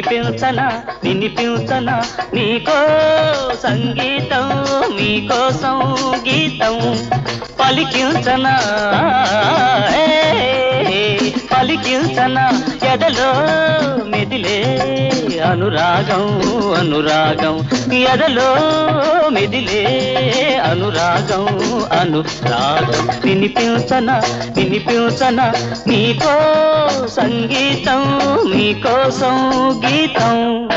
వినిపించనా వినిపించనా నీకో సంగీతం మీకో సంగీతం పలికించనా? పలికించనా? ఎదలో అనురాగం అనురాగం ఎదలో మెదిలే అనురాగం అనురాగం. వినిపించన వినిపించన నీకో సంగీతం మీకోసం గీతం.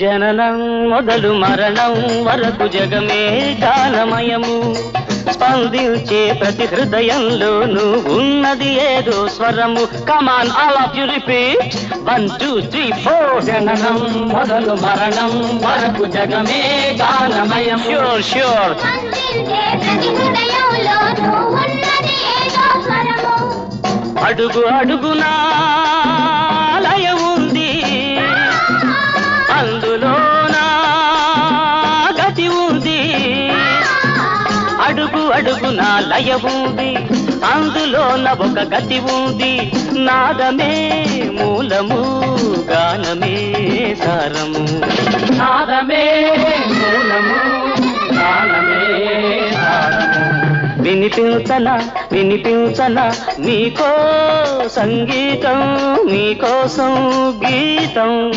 జననం మొదలు మరణం వరకు జగమే గానమయము స్పందించే ప్రతి హృదయంలోనూ ఉన్నది ఏదో స్వరము. Come on all of you repeat one two three four జననం మొదలు మరణం వరకు జగమే గానమయం ష్యూర్ ష్యూర్ అందించే ప్రతి హృదయంలోనూ ఉన్నది ఏదో స్వరము. అడుగు అడుగునా లయ ఉంది అందులోన ఒక గతి ఉంది నాదమే మూలము గానమే సారము. నాదమే మూలము వినిపించనా వినిపించనా మీకో సంగీతం మీకోసం గీతం.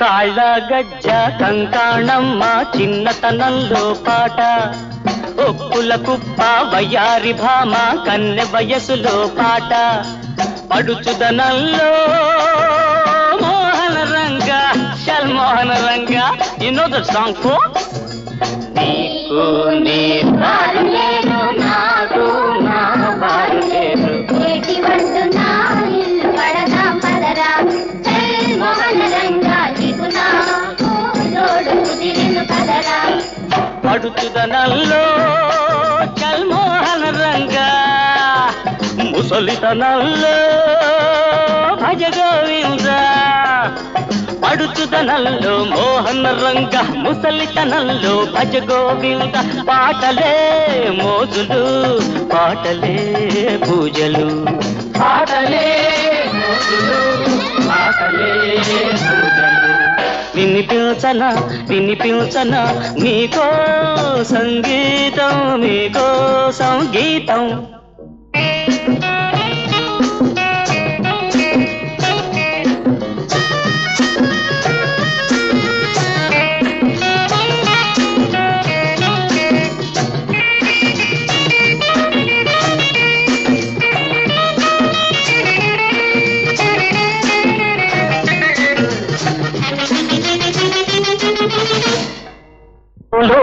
కాళ్ళ గజ్జ కంకాణమ్మ చిన్నతనంలో పాట. ఒప్పుల కుప్ప వయ్యారి భామ కన్నె వయసులో పాట. పడుచుదనంలో మోహన రంగ చల్ మోహన రంగ. యు నో దట్ సాంగ్ ఫో నీకు నీ పడుచుదనంలో చల్మోహన రంగ ముసలితనంలో భజ గోవింద పడుచుదనంలో మోహన రంగ ముసలితనంలో భజ గోవింద పాటలే మోజులు పాటలే పూజలు. పాటలే మోజులు పాటలే పూజలు. వినిపించనా వినిపించనా మీకో సంగీతం మీకో సంగీతం.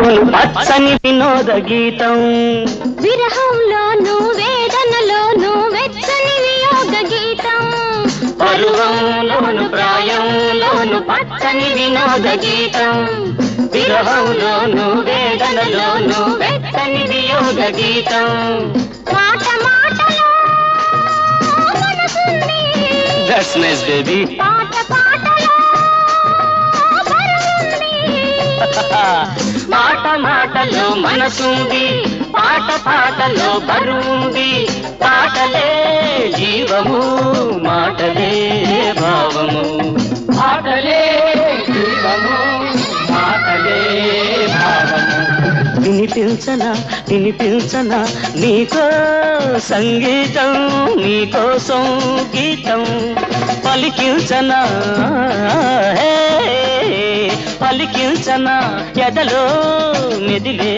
లోను పచ్చని వినోద గీతం. విరహంలోను వేదనలోను వెచ్చని వియోగ గీతం. పరువంలోను ప్రాయంలోను పచ్చని వినోద గీతం. విరహంలోను వేదనలోను వెచ్చని వియోగ గీతం. మాట మాటలో మనసుంది. దట్స్ నైస్ బేబీ పాట పాటలో. మాట మాటలో మనసుంది పాట పాటలో బరువుంది. పాటలే జీవము మాటలే భావము. పాటలే జీవము మాటలే భావము. వినిపించనా వినిపించనా నీకో సంగీతం నీకోసం గీతం పలికించనా హే, పలికించనా ఎదలో మెదిలే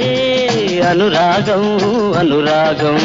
అనురాగం అనురాగం.